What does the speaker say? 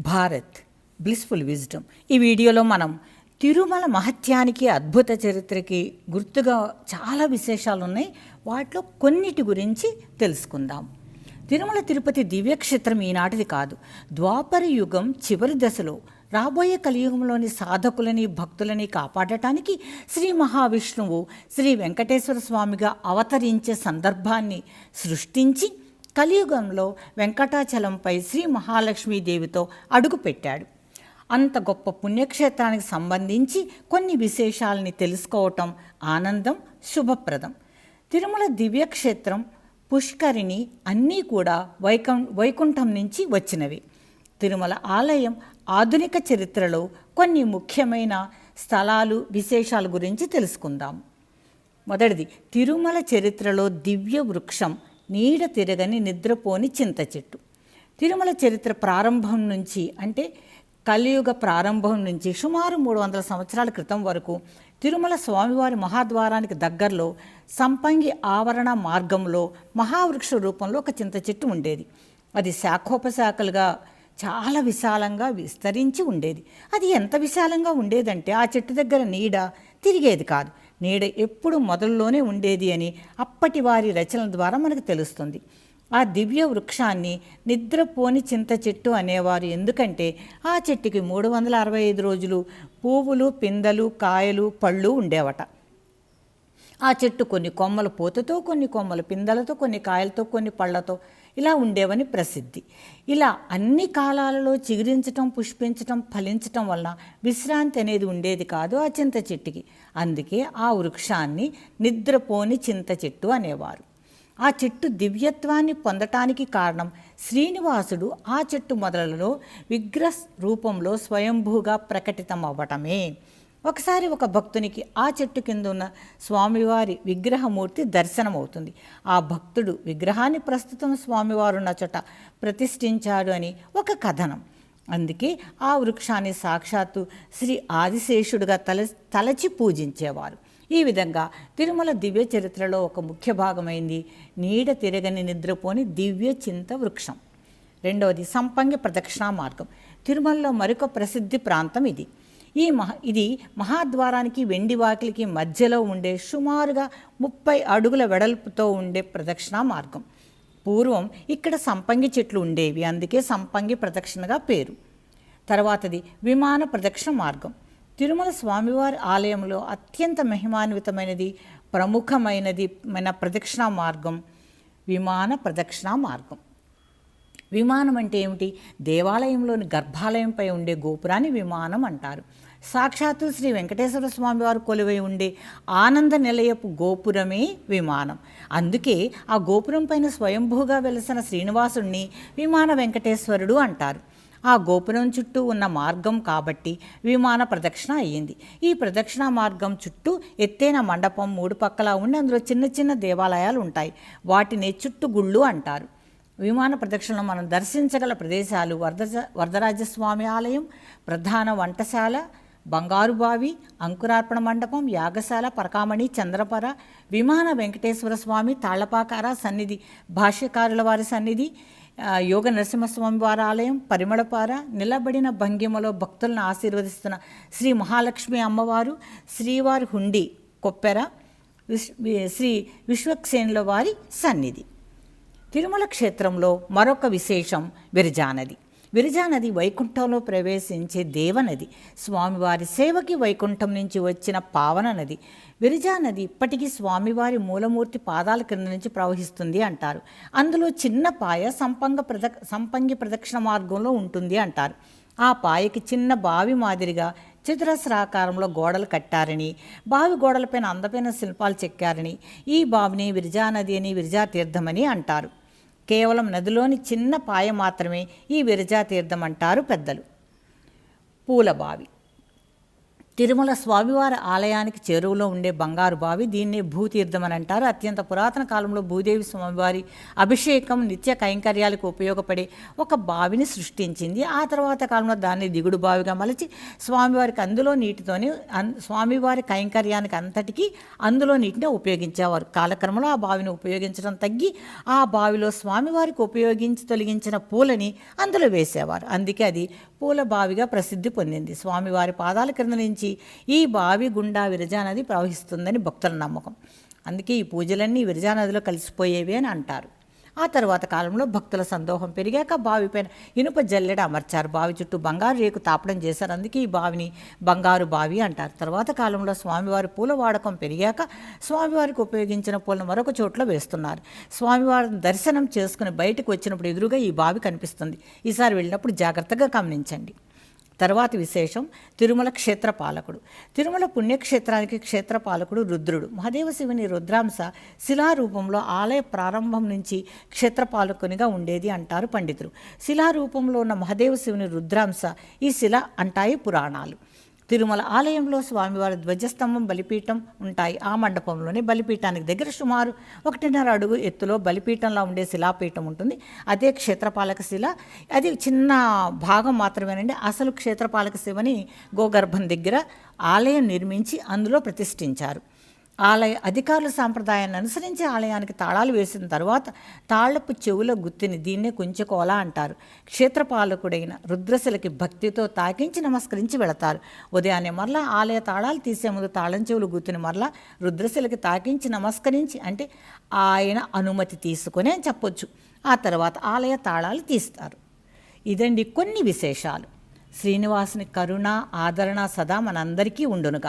Bharat blissful wisdom ఈ వీడియోలో మనం తిరుమల మహత్యానికి అద్భుత చరిత్రకి గుర్తుగా చాలా విశేషాలు ఉన్నాయి వాటిలో కొన్నిటి గురించి తెలుసుకుందాం. తిరుమల తిరుపతి దివ్యక్షేత్రం ఈనాటిది కాదు. ద్వాపర యుగం చివరి దశలో రాబోయే కలియుగంలోని సాధకులని భక్తులని కాపాడటానికి శ్రీ మహావిష్ణువు శ్రీ వెంకటేశ్వర స్వామిగా అవతరించే సందర్భాన్ని సృష్టించి కలియుగంలో వెంకటాచలంపై శ్రీ మహాలక్ష్మీదేవితో అడుగుపెట్టాడు. అంత గొప్ప పుణ్యక్షేత్రానికి సంబంధించి కొన్ని విశేషాలని తెలుసుకోవటం ఆనందం శుభప్రదం. తిరుమల దివ్యక్షేత్రం పుష్కరిణి అన్నీ కూడా వైకం వైకుంఠం నుంచి వచ్చినవి. తిరుమల ఆలయం ఆధునిక చరిత్రలో కొన్ని ముఖ్యమైన స్థలాలు విశేషాల గురించి తెలుసుకుందాం. మొదటిది తిరుమల చరిత్రలో దివ్య వృక్షం. నీడ తిరగని నిద్రపోని చింత చెట్టు. తిరుమల చరిత్ర ప్రారంభం నుంచి అంటే కలియుగ ప్రారంభం నుంచి సుమారు మూడు వందల సంవత్సరాల క్రితం వరకు తిరుమల స్వామివారి మహాద్వారానికి దగ్గరలో సంపంగి ఆవరణ మార్గంలో మహావృక్ష రూపంలో ఒక చింత చెట్టు ఉండేది. అది శాఖోపశాఖలుగా చాలా విశాలంగా విస్తరించి ఉండేది. అది ఎంత విశాలంగా ఉండేదంటే ఆ చెట్టు దగ్గర నీడ తిరిగేది కాదు. నీడ ఎప్పుడు మొదల్లోనే ఉండేది అని అప్పటి వారి రచనల ద్వారా మనకు తెలుస్తుంది. ఆ దివ్య వృక్షాన్ని నిద్రపోని చింత చెట్టు అనేవారు. ఎందుకంటే ఆ చెట్టుకి మూడు వందల అరవై ఐదు రోజులు పువ్వులు పిందెలు కాయలు పళ్ళు ఉండేవట. ఆ చెట్టు కొన్ని కొమ్మల పూతతో కొన్ని కొమ్మల పిందెలతో కొన్ని కాయలతో కొన్ని పళ్ళతో ఇలా ఉండేవని ప్రసిద్ధి. ఇలా అన్ని కాలాలలో చిగురించటం పుష్పించటం ఫలించటం వలన విశ్రాంతి అనేది ఉండేది కాదు ఆ చింత చెట్టుకి. అందుకే ఆ వృక్షాన్ని నిద్రపోని చింత చెట్టు అనేవారు. ఆ చెట్టు దివ్యత్వాన్ని పొందటానికి కారణం శ్రీనివాసుడు ఆ చెట్టు మొదలలో విగ్రహ రూపంలో స్వయంభూగా ప్రకటితం అవ్వటమే ఒకసారి ఒక భక్తునికి ఆ చెట్టు కింద ఉన్న స్వామివారి విగ్రహమూర్తి దర్శనమవుతుంది. ఆ భక్తుడు విగ్రహాన్ని ప్రస్తుతం స్వామివారున్న చోట ప్రతిష్ఠించాడు అని ఒక కథనం. అందుకే ఆ వృక్షాన్ని సాక్షాత్తు శ్రీ ఆదిశేషుడుగా తల తలచి పూజించేవారు. ఈ విధంగా తిరుమల దివ్య చరిత్రలో ఒక ముఖ్య భాగమైంది నీడ తిరగని నిద్రపోని దివ్య చింత వృక్షం. రెండవది సంపంగి ప్రదక్షిణా మార్గం. తిరుమలలో మరొక ప్రసిద్ధి ప్రాంతం ఇది. ఈ మహా ఇది మహాద్వారానికి వెండి వాకిలికి మధ్యలో ఉండే సుమారుగా ముప్పై అడుగుల వెడల్పుతో ఉండే ప్రదక్షిణా మార్గం. పూర్వం ఇక్కడ సంపంగి చెట్లు ఉండేవి అందుకే సంపంగి ప్రదక్షిణగా పేరు. తర్వాతది విమాన ప్రదక్షిణ మార్గం. తిరుమల స్వామివారి ఆలయంలో అత్యంత మహిమాన్వితమైనది ప్రముఖమైనది మన ప్రదక్షిణా మార్గం విమాన ప్రదక్షిణా మార్గం. విమానం అంటే ఏమిటి? దేవాలయంలోని గర్భాలయంపై ఉండే గోపురాన్ని విమానం అంటారు. సాక్షాత్తు శ్రీ వెంకటేశ్వర స్వామి వారు కొలువై ఉండే ఆనంద నిలయపు గోపురమే విమానం. అందుకే ఆ గోపురం పైన స్వయంభూగా వెలసిన శ్రీనివాసుణ్ణి విమాన వెంకటేశ్వరుడు అంటారు. ఆ గోపురం చుట్టూ ఉన్న మార్గం కాబట్టి విమాన ప్రదక్షిణ అయ్యింది. ఈ ప్రదక్షిణ మార్గం చుట్టూ ఎత్తైన మండపం మూడు పక్కల ఉండి అందులో చిన్న చిన్న దేవాలయాలు ఉంటాయి. వాటిని చుట్టు గుళ్ళు అంటారు. విమాన ప్రదక్షిణలో మనం దర్శించగల ప్రదేశాలు వరద వరదరాజస్వామి ఆలయం ప్రధాన వంటశాల బంగారు బావి అంకురార్పణ మండపం యాగశాల పరకామణి చంద్రపర విమాన వెంకటేశ్వర స్వామి తాళ్ళపాకార సన్నిధి భాష్యకారుల వారి సన్నిధి యోగ నరసింహస్వామి వారి ఆలయం పరిమళపార నిలబడిన భంగిమలో భక్తులను ఆశీర్వదిస్తున్న శ్రీ మహాలక్ష్మి అమ్మవారు శ్రీవారి హుండి కొప్పెర విశ్ శ్రీ విశ్వక్సేనుల వారి సన్నిధి. తిరుమల క్షేత్రంలో మరొక విశేషం విరజానది. విరజానది వైకుంఠంలో ప్రవేశించే దేవనది. స్వామివారి సేవకి వైకుంఠం నుంచి వచ్చిన పావన నది. విరజానది ఇప్పటికీ స్వామివారి మూలమూర్తి పాదాల క్రింద నుంచి ప్రవహిస్తుంది అంటారు. అందులో చిన్న పాయ సంపంగ ప్రదక్ సంపంగి ప్రదక్షిణ మార్గంలో ఉంటుంది అంటారు. ఆ పాయకి చిన్న బావి మాదిరిగా చతురస్రాకారంలో గోడలు కట్టారని బావి గోడలపైన అందమైన శిల్పాలు చెక్కారని ఈ బావిని విరజానది అని విరజాతీర్థమని అంటారు. కేవలం నదిలోని చిన్న పాయ మాత్రమే ఈ విరజాతీర్థం అంటారు పెద్దలు. పూలబావి. తిరుమల స్వామివారి ఆలయానికి చేరువలో ఉండే బంగారు బావి దీన్నే భూతీర్థం అని అంటారు. అత్యంత పురాతన కాలంలో భూదేవి స్వామివారి అభిషేకం నిత్య కైంకర్యాలకు ఉపయోగపడే ఒక బావిని సృష్టించింది. ఆ తర్వాత కాలంలో దాన్ని దిగుడు బావిగా మలిచి స్వామివారికి అందులో నీటితోనే అన్- స్వామివారి కైంకర్యానికి అంతటికీ అందులో నీటిని ఉపయోగించేవారు. కాలక్రమంలో ఆ బావిని ఉపయోగించడం తగ్గి ఆ బావిలో స్వామివారికి ఉపయోగించి తొలగించిన పూలని అందులో వేసేవారు. అందుకే అది పూల బావిగా ప్రసిద్ధి పొందింది. స్వామివారి పాదాల క్రింద నుంచి ఈ బావి గుండా విరజానది ప్రవహిస్తుందని భక్తుల నమ్మకం. అందుకే ఈ పూజలన్నీ విరజానదిలో కలిసిపోయేవి అని అంటారు. ఆ తర్వాత కాలంలో భక్తుల సందోహం పెరిగాక బావిపైన ఇనుప జల్లెడ అమర్చారు. బావి చుట్టూ బంగారు రేకు తాపడం చేశారు. అందుకే ఈ బావిని బంగారు బావి అంటారు. తర్వాత కాలంలో స్వామివారి పూల వాడకం పెరిగాక స్వామివారికి ఉపయోగించిన పూలను మరొక చోట్ల వేస్తున్నారు. స్వామివారిని దర్శనం చేసుకుని బయటకు వచ్చినప్పుడు ఎదురుగా ఈ బావి కనిపిస్తుంది. ఈసారి వెళ్ళినప్పుడు జాగ్రత్తగా గమనించండి. తర్వాత విశేషం తిరుమల క్షేత్రపాలకుడు. తిరుమల పుణ్యక్షేత్రానికి క్షేత్రపాలకుడు రుద్రుడు. మహదేవ శివుని రుద్రాంశ శిలారూపంలో ఆలయ ప్రారంభం నుంచి క్షేత్రపాలకునిగా ఉండేది అంటారు పండితులు. శిలారూపంలో ఉన్న మహదేవ శివుని రుద్రాంశ ఈ శిల అంటాయి పురాణాలు. తిరుమల ఆలయంలో స్వామివారి ధ్వజస్తంభం బలిపీఠం ఉంటాయి. ఆ మండపంలోనే బలిపీఠానికి దగ్గర సుమారు ఒకటిన్నర అడుగు ఎత్తులో బలిపీఠంలో ఉండే శిలాపీఠం ఉంటుంది. అదే క్షేత్రపాలక శిల. అది చిన్న భాగం మాత్రమేనండి. అసలు క్షేత్రపాలక శివని గోగర్భం దగ్గర ఆలయం నిర్మించి అందులో ప్రతిష్ఠించారు. ఆలయ అధికారుల సాంప్రదాయాన్ని అనుసరించి ఆలయానికి తాళాలు వేసిన తర్వాత తాళ్ళపు చెవుల గుత్తిని దీన్నే కుంచుకోలా అంటారు. క్షేత్రపాలకుడైన రుద్రశిలకి భక్తితో తాకించి నమస్కరించి వెళతారు. ఉదయాన్నే మరలా ఆలయ తాళాలు తీసే ముందు తాళం చెవులు గుత్తిని మరలా రుద్రశిలకి తాకించి నమస్కరించి అంటే ఆయన అనుమతి తీసుకునే చెప్పొచ్చు. ఆ తర్వాత ఆలయ తాళాలు తీస్తారు. ఇదండి కొన్ని విశేషాలు. శ్రీనివాసుని కరుణ ఆదరణ సదా మనందరికీ ఉండునుగా.